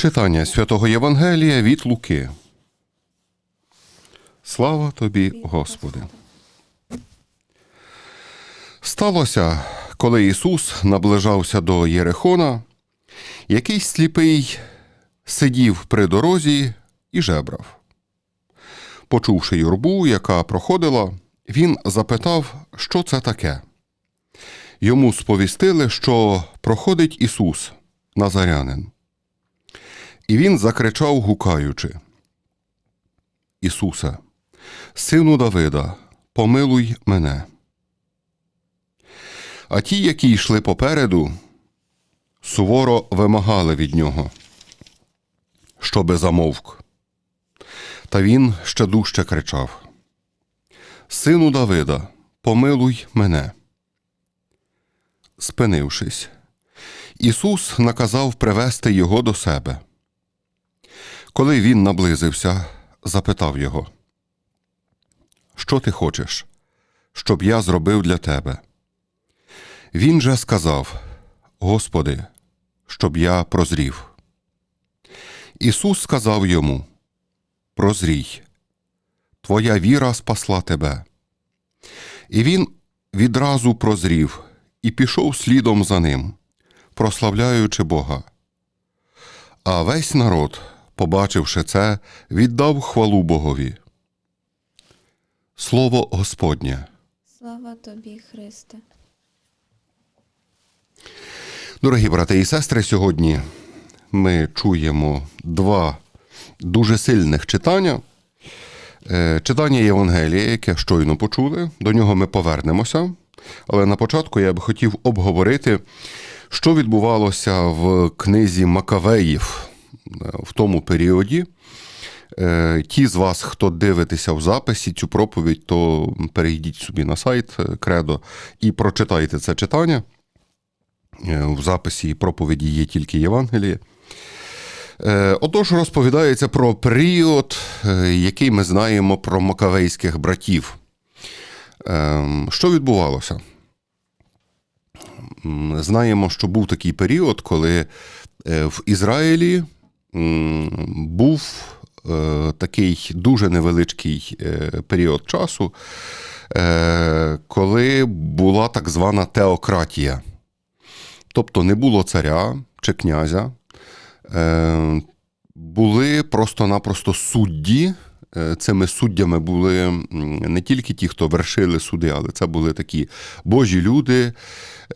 Читання святого Євангелія від Луки. Слава тобі, Господи. Сталося, коли Ісус наближався до Єрихона, якийсь сліпий сидів при дорозі і жебрав. Почувши юрбу, яка проходила, він запитав, що це таке. Йому сповістили, що проходить Ісус, Назарянин. І він закричав, гукаючи: Ісусе, сину Давида, помилуй мене. А ті, які йшли попереду, суворо вимагали від нього, щоби замовк. Та він ще дужче кричав: Сину Давида, помилуй мене. Спинившись, Ісус наказав привести його до себе. Коли він наблизився, запитав його, Що ти хочеш, щоб я зробив для тебе? Він же сказав: Господи, щоб я прозрів. Ісус сказав йому: Прозрій, твоя віра спасла тебе. І він відразу прозрів і пішов слідом за ним, прославляючи Бога. А весь народ, побачивши це, віддав хвалу Богові. Слово Господнє. Слава тобі, Христе. Дорогі брати і сестри, сьогодні ми чуємо два дуже сильних читання. Е, Читання Євангелія, яке щойно почули, до нього ми повернемося. Але на початку я б хотів обговорити, що відбувалося в книзі Макавеїв в тому періоді. Е, Ті з вас, хто дивитеся в записі цю проповідь, то перейдіть собі на сайт Кредо і прочитайте це читання. Е, В записі проповіді є тільки Євангеліє. Е, Отож, розповідається про період, який ми знаємо про макавейських братів. Ем, Що відбувалося? Знаємо, що був такий період, коли в Ізраїлі був е, такий дуже невеличкий е, період часу, е, коли була так звана теократія. Тобто не було царя чи князя, були просто-напросто судді. Е, Цими суддями були не тільки ті, хто вершили суди, але це були такі божі люди,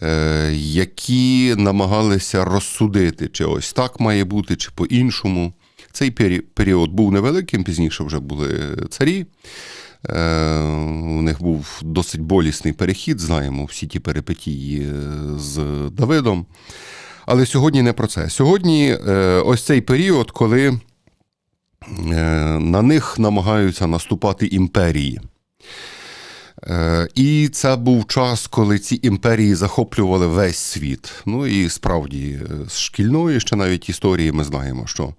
е, які намагалися розсудити, чи ось так має бути, чи по-іншому. Цей період був невеликим, пізніше вже були царі. Е, У них був досить болісний перехід, знаємо всі ті перипетії з Давидом. Але сьогодні не про це. Сьогодні ось цей період, коли на них намагаються наступати імперії. Е, І це був час, коли ці імперії захоплювали весь світ. Ну і справді, е, з шкільної ще навіть історії ми знаємо, що е,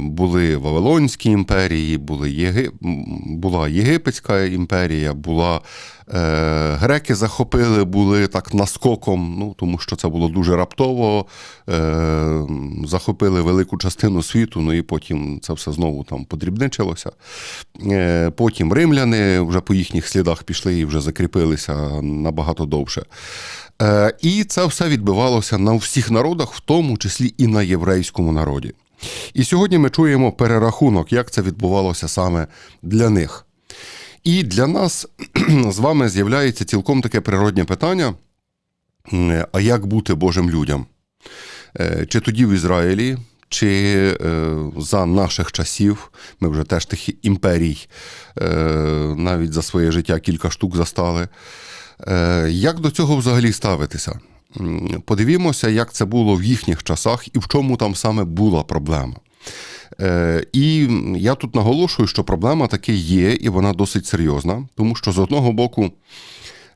були Вавилонські імперії, були Єги... була Єгипетська імперія, була е, греки захопили, були так наскоком, ну, тому що це було дуже раптово. Е, захопили велику частину світу, ну і потім це все знову там подрібничилося. Е, потім римляни вже по їхніх слідах пішли і вже закріпилися набагато довше. Е, і це все відбивалося на всіх народах, в тому числі і на єврейському народі. І сьогодні ми чуємо перерахунок, як це відбувалося саме для них. І для нас з вами з'являється цілком таке природнє питання: а як бути Божим людям? Е, Чи тоді в Ізраїлі, чи е, за наших часів, ми вже теж тих імперій е, навіть за своє життя кілька штук застали. Як до цього взагалі ставитися? Подивімося, як це було в їхніх часах і в чому там саме була проблема. Е, І я тут наголошую, що проблема таки є, і вона досить серйозна, тому що з одного боку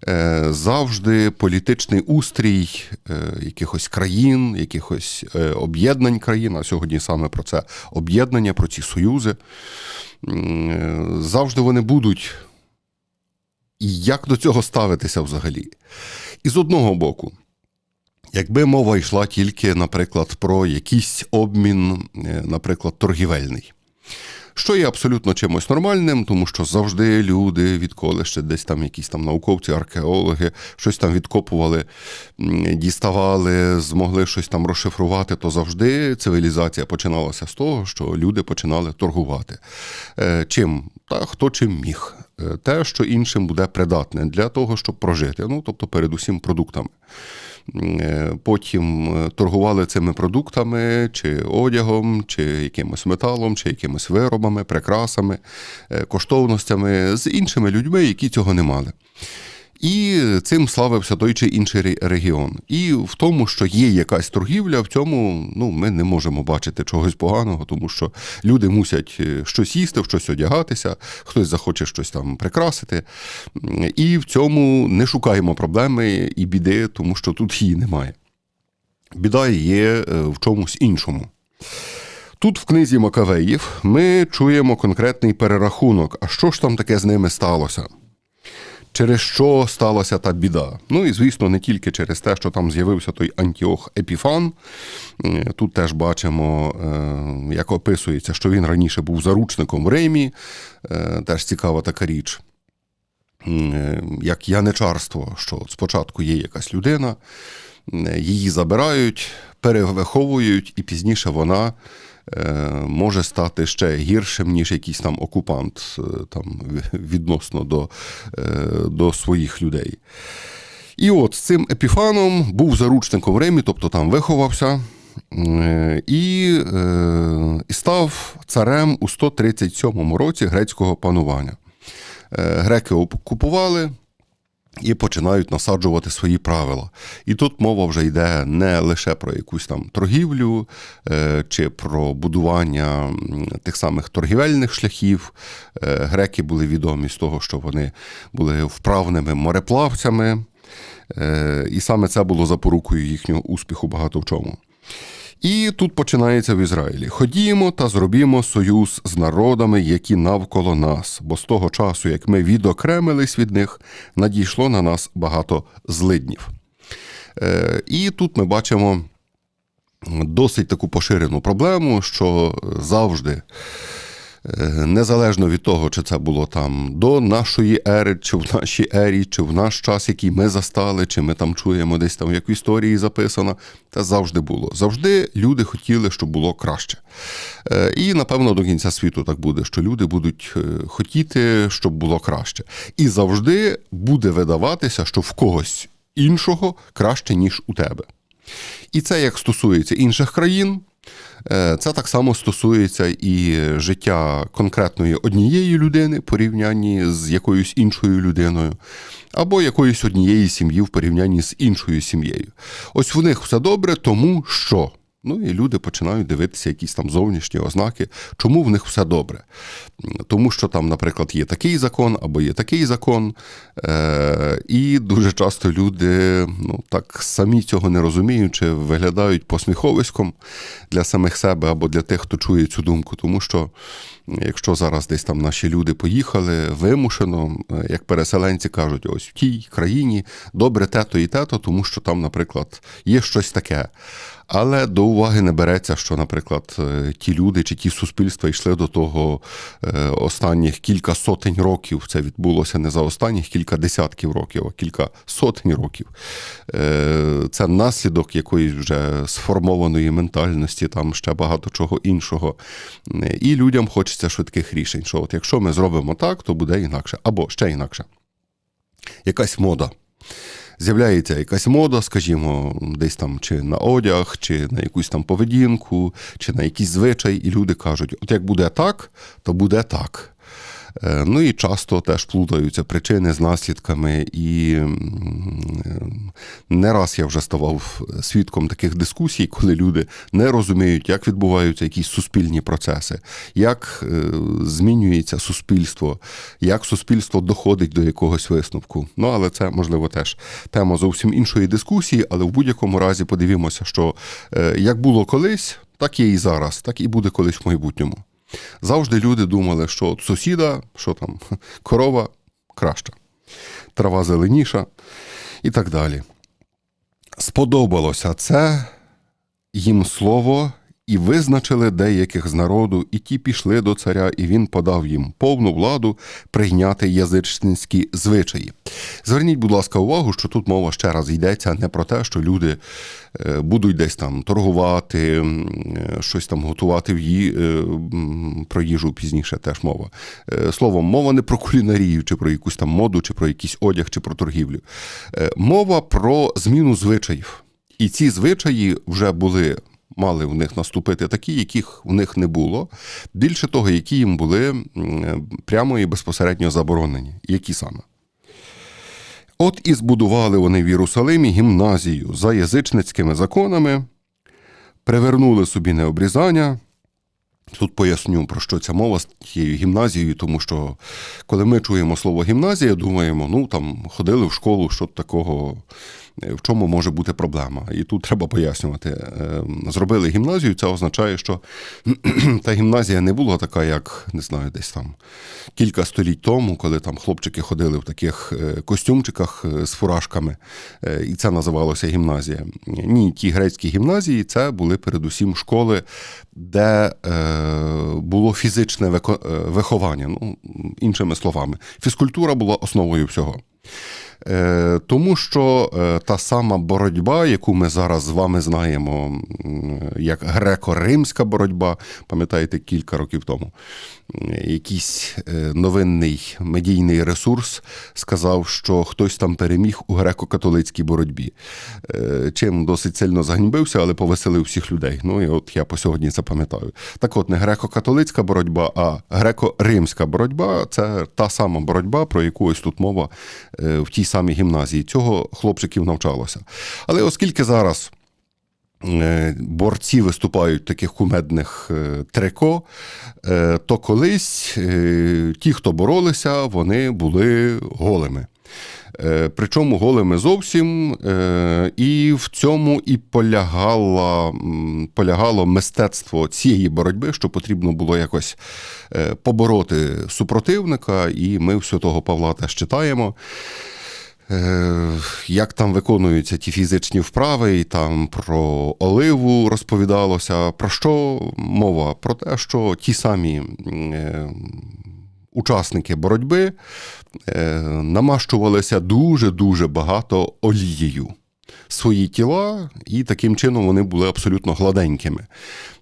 е, завжди політичний устрій е, якихось країн, якихось об'єднань країн, а сьогодні саме про це об'єднання, про ці союзи, завжди вони будуть. І як до цього ставитися взагалі? І з одного боку, Якби мова йшла тільки, наприклад, про якийсь обмін, е, наприклад, торгівельний. Що є абсолютно чимось нормальним, тому що завжди люди, відколи ще десь там якісь там науковці, археологи, щось там відкопували, діставали, змогли щось там розшифрувати, то завжди цивілізація починалася з того, що люди починали торгувати. Е, Чим? Та хто чим міг. Е, Те, що іншим буде придатне для того, щоб прожити. Ну, тобто, передусім, продуктами. Е, Потім е, торгували цими продуктами, чи одягом, чи якимось металом, чи якимись виробами, прикрасами, е, коштовностями з іншими людьми, які цього не мали. І цим славився той чи інший регіон. І в тому, що є якась торгівля, в цьому ну, ми не можемо бачити чогось поганого, тому що люди мусять е, щось їсти, в щось одягатися, хтось захоче щось там прикрасити. І в цьому не шукаємо проблеми і біди, тому що тут її немає. Біда є е, в чомусь іншому. Тут в книзі Макавеїв ми чуємо конкретний перерахунок, а що ж там таке з ними сталося? Через що сталася та біда? Ну і звісно, не тільки через те, що там з'явився той Антіох Епіфан. Е, Тут теж бачимо, е, як описується, що він раніше був заручником в Римі. Е, Теж цікава така річ. Як яничарство, що спочатку є якась людина, її забирають, перевиховують, і пізніше вона може стати ще гіршим, ніж якийсь там окупант е, там, відносно до, е, до своїх людей. І от з цим епіфаном був заручником в Римі, тобто там виховався. е, І, е, і став царем у 137 році грецького панування. Е, Греки окупували, і починають насаджувати свої правила. І тут мова вже йде не лише про якусь там торгівлю е, чи про будування тих самих торгівельних шляхів. Е, Греки були відомі з того, що вони були вправними мореплавцями, е, і саме це було запорукою їхнього успіху багато в чому. І тут починається в Ізраїлі. Ходімо та зробімо союз з народами, які навколо нас, бо з того часу, як ми відокремились від них, надійшло на нас багато злиднів. Е, І тут ми бачимо досить таку поширену проблему, що завжди. Е, Незалежно від того, чи це було там до нашої ери, чи в нашій ері, чи в наш час, який ми застали, чи ми там чуємо десь там як в історії записано, це завжди було. Завжди люди хотіли, щоб було краще. Е, І напевно до кінця світу так буде, що люди будуть е, хотіти, щоб було краще. І завжди буде видаватися, що в когось іншого краще, ніж у тебе. І це як стосується інших країн. Е, Це так само стосується і життя конкретної однієї людини в порівнянні з якоюсь іншою людиною, або якоїсь однієї сім'ї в порівнянні з іншою сім'єю. Ось в них все добре, тому що. Ну і люди починають дивитися якісь там зовнішні ознаки, чому в них все добре. Тому що там, наприклад, є такий закон або є такий закон, е- і дуже часто люди ну, так самі цього не розуміючи, виглядають посміховиськом для самих себе або для тих, хто чує цю думку. Тому що якщо зараз десь там наші люди поїхали вимушено, як переселенці кажуть, ось в тій країні добре тето і тето, тому що там, наприклад, є щось таке. Але до уваги не береться, що, наприклад, е, ті люди чи ті суспільства йшли до того е, останніх кілька сотень років. Це відбулося не за останніх кілька десятків років, а кілька сотень років. Е, Це наслідок якоїсь вже сформованої ментальності, там ще багато чого іншого. І людям хочеться швидких рішень. Що от якщо ми зробимо так, то буде інакше, або ще інакше. Якась мода з'являється якась мода, скажімо, десь там чи на одяг, чи на якусь там поведінку, чи на якийсь звичай, і люди кажуть: от як буде так, то буде так. Е, Ну і часто теж плутаються причини з наслідками. І не раз я вже ставав свідком таких дискусій, коли люди не розуміють, як відбуваються якісь суспільні процеси, як е, змінюється суспільство, як суспільство доходить до якогось висновку. Ну але це можливо теж тема зовсім іншої дискусії, але в будь-якому разі подивімося, що е, як було колись, так є і зараз, так і буде колись в майбутньому. Завжди люди думали, що от сусіда, що там, корова краща, трава зеленіша і так далі. Сподобалося це їм слово, і визначили деяких з народу, і ті пішли до царя, і він подав їм повну владу прийняти язичницькі звичаї. Зверніть, будь ласка, увагу, що тут мова ще раз йдеться не про те, що люди е, будуть десь там торгувати, е, щось там готувати в ї... е, про їжу пізніше теж мова. Словом, мова не про кулінарію, чи про якусь там моду, чи про якийсь одяг, чи про торгівлю. Мова про зміну звичаїв. І ці звичаї вже були. Мали в них наступити такі, яких в них не було. Більше того, які їм були прямо і безпосередньо заборонені. Які саме? От і збудували вони в Єрусалимі гімназію за язичницькими законами, привернули собі необрізання. Тут поясню, про що ця мова з тією гімназією, тому що коли ми чуємо слово гімназія, думаємо, ну там ходили в школу, що такого, в чому може бути проблема. І тут треба пояснювати. Е, Зробили гімназію, це означає, що та гімназія не була така, як не знаю, десь там кілька століть тому, коли там хлопчики ходили в таких е, костюмчиках е, з фуражками, і це називалося гімназія. Ні, ті грецькі гімназії це були передусім школи, де було фізичне виховання. Ну, іншими словами, фізкультура була основою всього. Е, Тому що е, та сама боротьба, яку ми зараз з вами знаємо, як греко-римська боротьба, пам'ятаєте, кілька років тому, якийсь е, новинний медійний ресурс сказав, що хтось там переміг у греко-католицькій боротьбі. Чим досить сильно заганьбився, але повеселив всіх людей. Ну і от я по сьогодні це пам'ятаю. Так от, не греко-католицька боротьба, а греко-римська боротьба це та сама боротьба, про яку ось тут мова в тій самій гімназії. Цього хлопчиків навчалося. Але оскільки зараз е, борці виступають в таких кумедних е, трико, е, то колись ті, хто боролися, вони були голими. Причому голими зовсім, і в цьому і полягало, полягало мистецтво цієї боротьби, що потрібно було якось побороти супротивника, і ми в святого Павла теж читаємо. Е, Як там виконуються ті фізичні вправи, і там про оливу розповідалося. Про що мова? Про те, що ті самі е, учасники боротьби е, намащувалися дуже-дуже багато олією свої тіла, і таким чином вони були абсолютно гладенькими.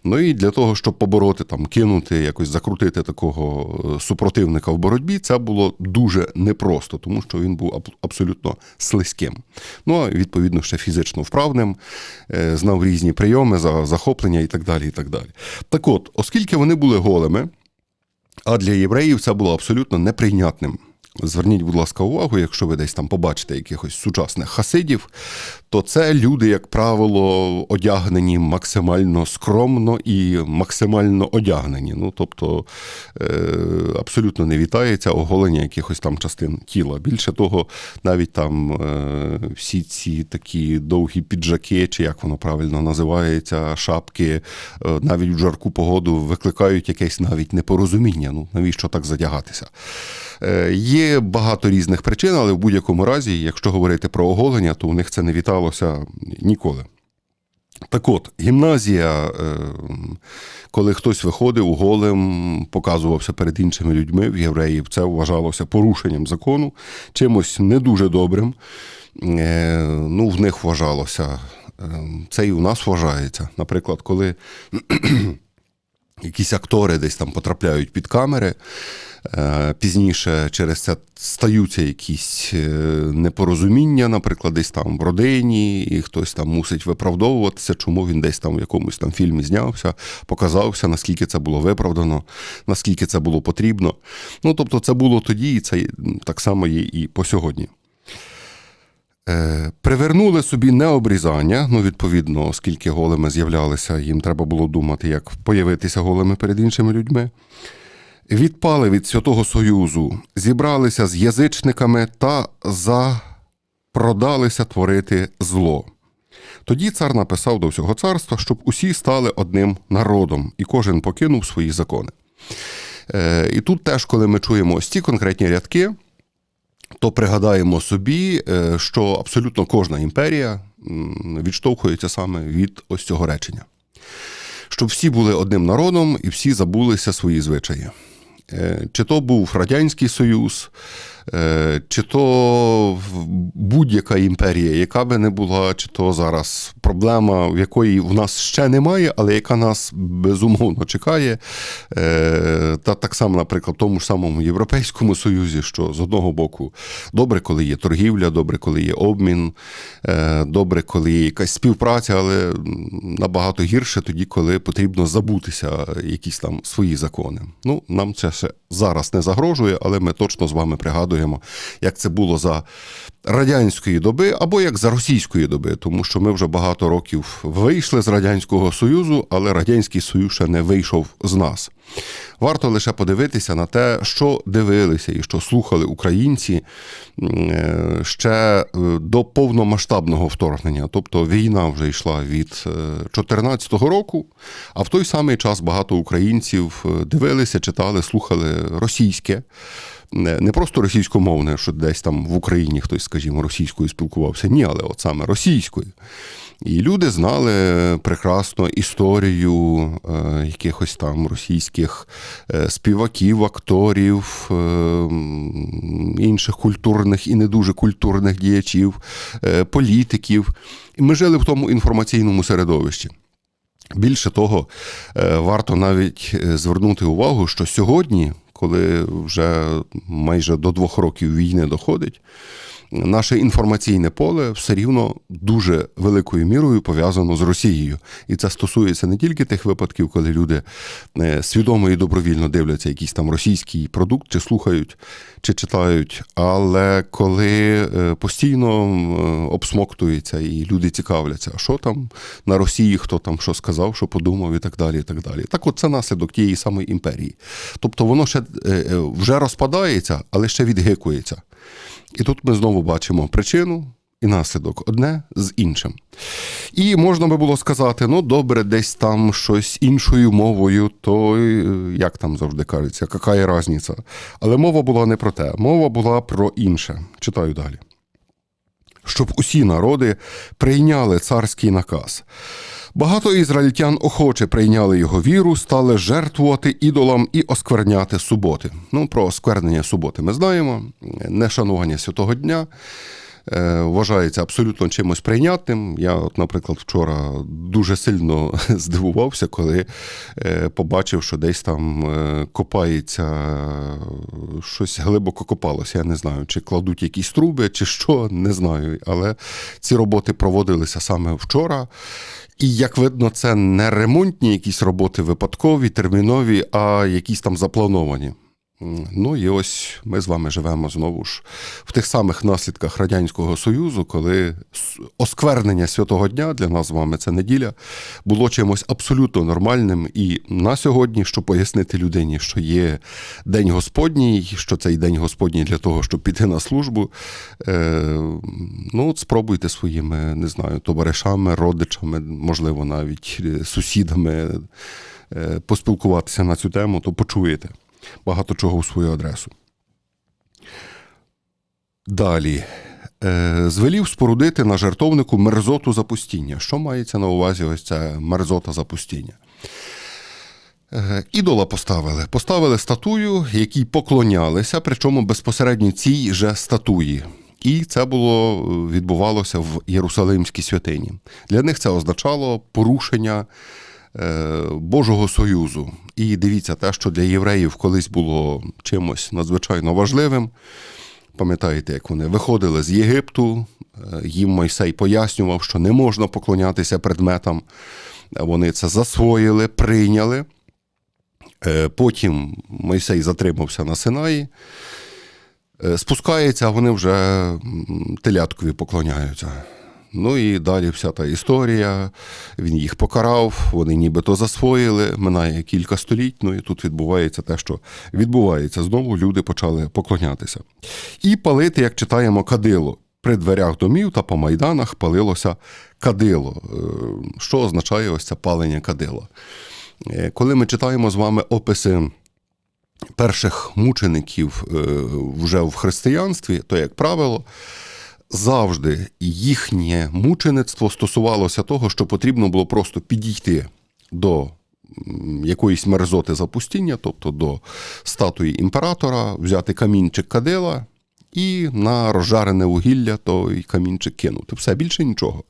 Ну і для того, щоб побороти, там, кинути, якось закрутити такого е, супротивника в боротьбі, це було дуже непросто, тому що він був абсолютно слизьким. Ну, а відповідно, ще фізично вправним, е, знав різні прийоми, за- захоплення і так далі. І так далі. Так от, оскільки вони були голими, а для євреїв це було абсолютно неприйнятним. Зверніть, будь ласка, увагу, якщо ви десь там побачите якихось сучасних хасидів, то це люди, як правило, одягнені максимально скромно і максимально одягнені. Ну, тобто е, абсолютно не вітається оголення якихось там частин тіла. Більше того, навіть там е, всі ці такі довгі піджаки, чи як воно правильно називається, шапки, е, навіть в жарку погоду викликають якесь навіть непорозуміння. Ну, навіщо так задягатися? Є багато різних причин, але в будь-якому разі, якщо говорити про оголення, то у них це не віталося ніколи. Так от, гімназія, е, коли хтось виходив голим, показувався перед іншими людьми в євреїв, це вважалося порушенням закону, чимось не дуже добрим. Е, Ну, в них вважалося. Е, Це і у нас вважається. Наприклад, коли якісь актори десь там потрапляють під камери. Е, Пізніше через це стаються якісь е, непорозуміння, наприклад, десь там в родині, і хтось там мусить виправдовуватися, чому він десь там в якомусь там фільмі знявся, показався, наскільки це було виправдано, наскільки це було потрібно. Ну, тобто, це було тоді, і це так само є і по сьогодні. Е, Привернули собі необрізання. Ну, відповідно, оскільки голими з'являлися, їм треба було думати, як появитися голими перед іншими людьми. Відпали від Святого Союзу, зібралися з язичниками та запродалися творити зло. Тоді цар написав до всього царства, щоб усі стали одним народом, і кожен покинув свої закони. Е, І тут теж, коли ми чуємо ось ці конкретні рядки, то пригадаємо собі, е, що абсолютно кожна імперія, відштовхується саме від ось цього речення. Щоб всі були одним народом і всі забулися свої звичаї. Е, Чи то був Радянський Союз, чи то будь-яка імперія, яка би не була, чи то зараз проблема, в якої в нас ще немає, але яка нас безумовно чекає. Е, Та так само, наприклад, в тому ж самому Європейському Союзі, що з одного боку добре, коли є торгівля, добре, коли є обмін, е, добре, коли є якась співпраця, але набагато гірше тоді, коли потрібно забутися якісь там свої закони. Ну, нам це ще зараз не загрожує, але ми точно з вами пригадуємо, як це було за радянської доби або як за російської доби, тому що ми вже багато років вийшли з радянського союзу, але радянський союз ще не вийшов з нас. Варто лише подивитися на те, що дивилися і що слухали українці е, ще е, до повномасштабного вторгнення. Тобто війна вже йшла від 2014 року, а в той самий час багато українців е, дивилися, читали, слухали російське. Не просто російськомовне, що десь там в Україні хтось, скажімо, російською спілкувався. Ні, але от саме російською. І люди знали прекрасно історію е, якихось там російських е, співаків, акторів, е, інших культурних і не дуже культурних діячів, е, політиків. І ми жили в тому інформаційному середовищі. Більше того, е, варто навіть е, звернути увагу, що сьогодні, коли вже майже до двох років війни доходить, наше інформаційне поле все рівно дуже великою мірою пов'язано з Росією. І це стосується не тільки тих випадків, коли люди е, свідомо і добровільно дивляться якийсь там російський продукт, чи слухають, чи читають, але коли е, постійно е, обсмоктується і люди цікавляться, що там на Росії, хто там що сказав, що подумав і так далі. і Так далі. Так от це наслідок тієї самої імперії. Тобто воно ще вже розпадається, але ще відгикується. І тут ми знову бачимо причину і наслідок одне з іншим. І можна би було сказати: ну добре, десь там щось іншою мовою, то е, як там завжди кажеться, яка є різниця. Але мова була не про те, мова була про інше. Читаю далі. Щоб усі народи прийняли царський наказ. Багато ізраїльтян охоче прийняли його віру, стали жертвувати ідолам і оскверняти суботи. Ну, про осквернення суботи ми знаємо, нешанування святого дня. Е, Вважається абсолютно чимось прийнятним. Я, от, наприклад, вчора дуже сильно здивувався, коли е, побачив, що десь там е, копається щось глибоко копалося. Я не знаю, чи кладуть якісь труби, чи що, не знаю. Але ці роботи проводилися саме вчора. І як видно, це не ремонтні якісь роботи випадкові, термінові, а якісь там заплановані. Ну і ось ми з вами живемо знову ж в тих самих наслідках Радянського Союзу, коли осквернення святого дня для нас з вами це неділя, було чимось абсолютно нормальним. І на сьогодні, щоб пояснити людині, що є День Господній, що цей День Господній для того, щоб піти на службу, е, ну от спробуйте своїми, не знаю, товаришами, родичами, можливо, навіть е, сусідами е, поспілкуватися на цю тему, то почуєте багато чого у свою адресу. Далі. Е, Звелів спорудити на жертовнику мерзоту запустіння. Що мається на увазі ось ця мерзота запустіння? Е, Ідола поставили. Поставили статую, якій поклонялися, причому безпосередньо цій же статуї. І це було е, відбувалося в Єрусалимській святині. Для них це означало порушення Божого Союзу. І дивіться, те, що для євреїв колись було чимось надзвичайно важливим. Пам'ятаєте, як вони виходили з Єгипту, е, їм Мойсей пояснював, що не можна поклонятися предметам. Вони це засвоїли, прийняли. Е, Потім Мойсей затримався на Синаї, Е, спускається, а вони вже теляткові поклоняються. Ну і далі вся та історія. Він їх покарав, вони нібито засвоїли. Минає кілька століть. Ну і тут відбувається те, що відбувається. Знову люди почали поклонятися. І палити, як читаємо, кадило. При дверях домів та по майданах палилося кадило. Е, Що означає ось це палення кадила? Е, Коли ми читаємо з вами описи перших мучеників е, вже в християнстві, то, як правило, завжди їхнє мучеництво стосувалося того, що потрібно було просто підійти до якоїсь мерзоти запустіння, тобто до статуї імператора, взяти камінчик кадила і на розжарене вугілля той камінчик кинути. Все більше нічого.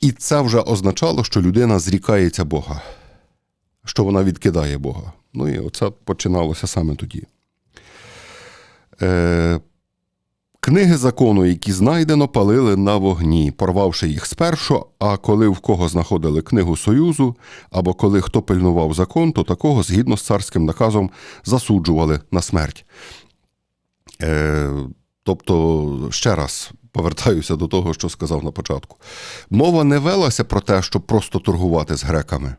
І це вже означало, що людина зрікається Бога, що вона відкидає Бога. Ну і оце починалося саме тоді. Е, Книги закону, які знайдено, палили на вогні, порвавши їх спершу, а коли в кого знаходили книгу Союзу, або коли хто пильнував закон, то такого, згідно з царським наказом, засуджували на смерть. Е, тобто, ще раз повертаюся до того, що сказав на початку. Мова не велася про те, щоб просто торгувати з греками.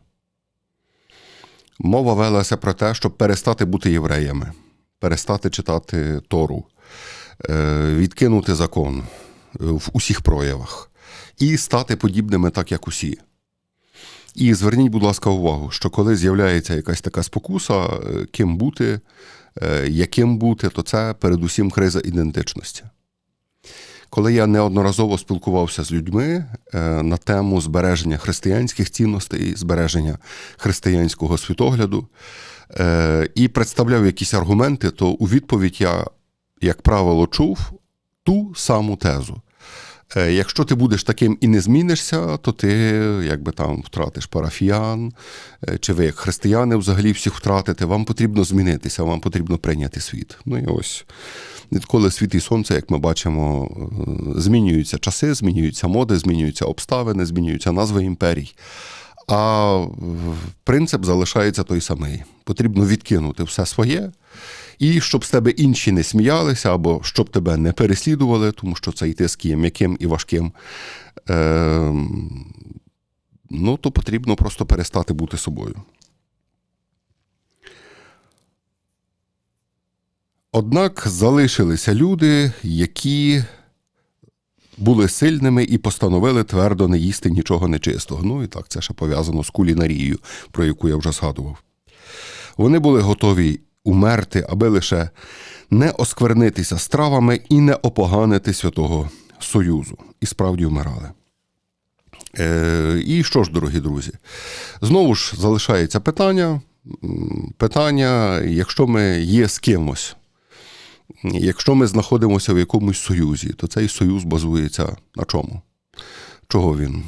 Мова велася про те, щоб перестати бути євреями, перестати читати Тору, відкинути закон е, в усіх проявах і стати подібними, так як усі. І зверніть, будь ласка, увагу, що коли з'являється якась така спокуса, е, ким бути, е, яким бути, то це передусім криза ідентичності. Коли я неодноразово спілкувався з людьми е, на тему збереження християнських цінностей, збереження християнського світогляду е, і представляв якісь аргументи, то у відповідь я, як правило, чув ту саму тезу. Е, Якщо ти будеш таким і не змінишся, то ти якби там втратиш парафіян, е, чи ви як християни взагалі всіх втратите, вам потрібно змінитися, вам потрібно прийняти світ. Ну і ось відколи світ і сонце, як ми бачимо, е, змінюються часи, змінюються моди, змінюються обставини, змінюються назви імперій. А принцип залишається той самий. Потрібно відкинути все своє, і щоб з тебе інші не сміялися, або щоб тебе не переслідували, тому що цей тиск є м'яким і важким. Е, ну, то потрібно просто перестати бути собою. Однак залишилися люди, які були сильними і постановили твердо не їсти нічого нечистого. Ну і так, це ще пов'язано з кулінарією, про яку я вже згадував. Вони були готові умерти, аби лише не осквернитися стравами і не опоганити святого Союзу. І справді вмирали. Е, і що ж, дорогі друзі, знову ж залишається питання. Питання, якщо ми є з кимось, якщо ми знаходимося в якомусь союзі, то цей союз базується на чому? Чого він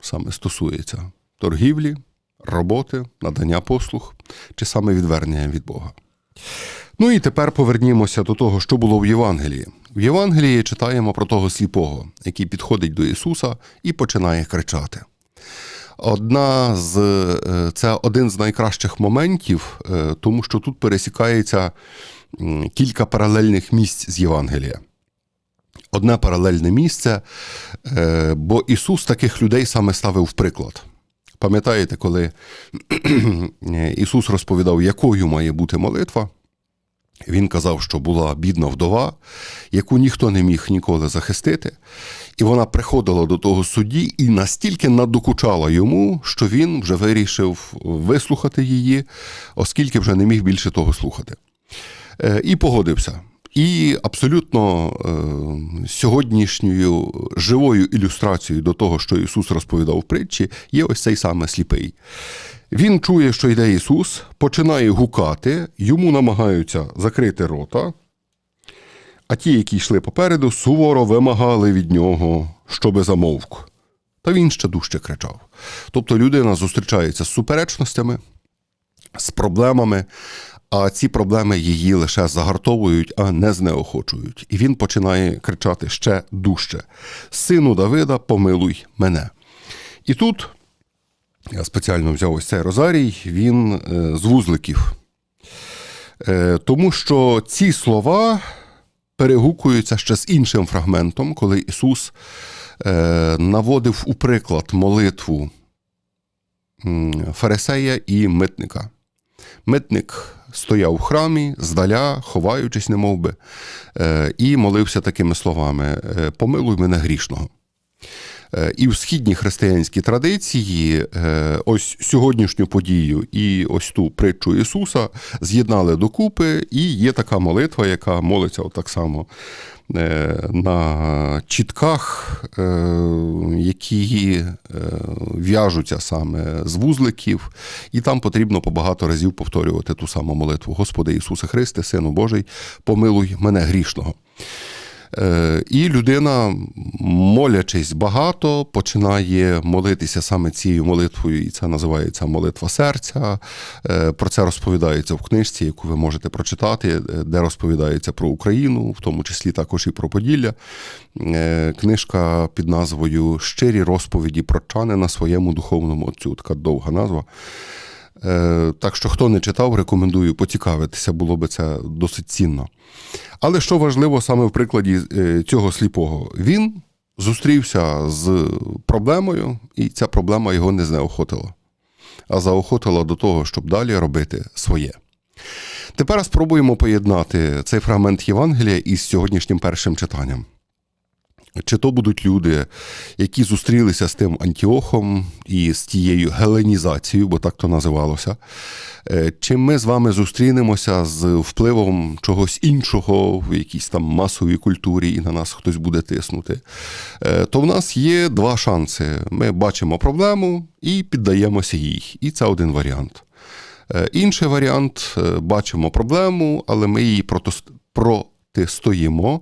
саме стосується? Торгівлі, роботи, надання послуг чи саме відвернення від Бога. Ну і тепер повернімося до того, що було в Євангелії. В Євангелії читаємо про того сліпого, який підходить до Ісуса і починає кричати. Одна з, е, це один з найкращих моментів, е, тому що тут пересікається кілька паралельних місць з Євангелія. Одне паралельне місце, е, бо Ісус таких людей саме ставив в приклад. Пам'ятаєте, коли Ісус розповідав, якою має бути молитва? Він казав, що була бідна вдова, яку ніхто не міг ніколи захистити, і вона приходила до того судді і настільки надокучала йому, що він вже вирішив вислухати її, оскільки вже не міг більше того слухати. Е, І погодився. І абсолютно е, сьогоднішньою живою ілюстрацією до того, що Ісус розповідав в притчі, є ось цей саме сліпий. Він чує, що йде Ісус, починає гукати, йому намагаються закрити рота, а ті, які йшли попереду, суворо вимагали від нього, щоби замовк. Та він ще дужче кричав. Тобто людина зустрічається з суперечностями, з проблемами, а ці проблеми її лише загартовують, а не знеохочують. І він починає кричати ще дужче: Сину Давида, помилуй мене. І тут я спеціально взяв ось цей розарій, він е, з вузликів. Е, тому що ці слова перегукуються ще з іншим фрагментом, коли Ісус е, наводив у приклад молитву фарисея і митника. Митник стояв в храмі, здаля, ховаючись, не би, е, і молився такими словами: «Е, Помилуй мене грішного. Е, І в східній християнській традиції ось сьогоднішню подію і ось ту притчу Ісуса з'єднали докупи, і є така молитва, яка молиться отак само на чітках, які в'яжуться саме з вузликів, і там потрібно по багато разів повторювати ту саму молитву. Господи Ісусе Христе, Сину Божий, помилуй мене грішного. Е, І людина, молячись багато, починає молитися саме цією молитвою, і це називається молитва серця. Е, Про це розповідається в книжці, яку ви можете прочитати, е, де розповідається про Україну, в тому числі також і про Поділля. Книжка під назвою Щирі розповіді прочани своєму духовному отцю. Така довга назва. Е, Так що, хто не читав, рекомендую поцікавитися, було би це досить цінно. Але що важливо саме в прикладі е, цього сліпого, він зустрівся з проблемою, і ця проблема його не знеохотила, а заохотила до того, щоб далі робити своє. Тепер спробуємо поєднати цей фрагмент Євангелія із сьогоднішнім першим читанням. Чи то будуть люди, які зустрілися з тим Антіохом і з тією геленізацією, бо так то називалося, е, чи ми з вами зустрінемося з впливом чогось іншого в якійсь там масовій культурі, і на нас хтось буде тиснути, е, то в нас є два шанси. Ми бачимо проблему і піддаємося їй. І це один варіант. Е, Інший варіант бачимо проблему, але ми її протистоїмо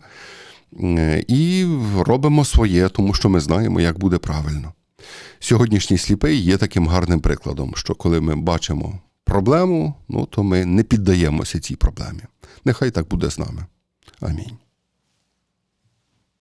і робимо своє, тому що ми знаємо, як буде правильно. Сьогоднішній сліпий є таким гарним прикладом, що коли ми бачимо проблему, ну то ми не піддаємося цій проблемі. Нехай так буде з нами. Амінь.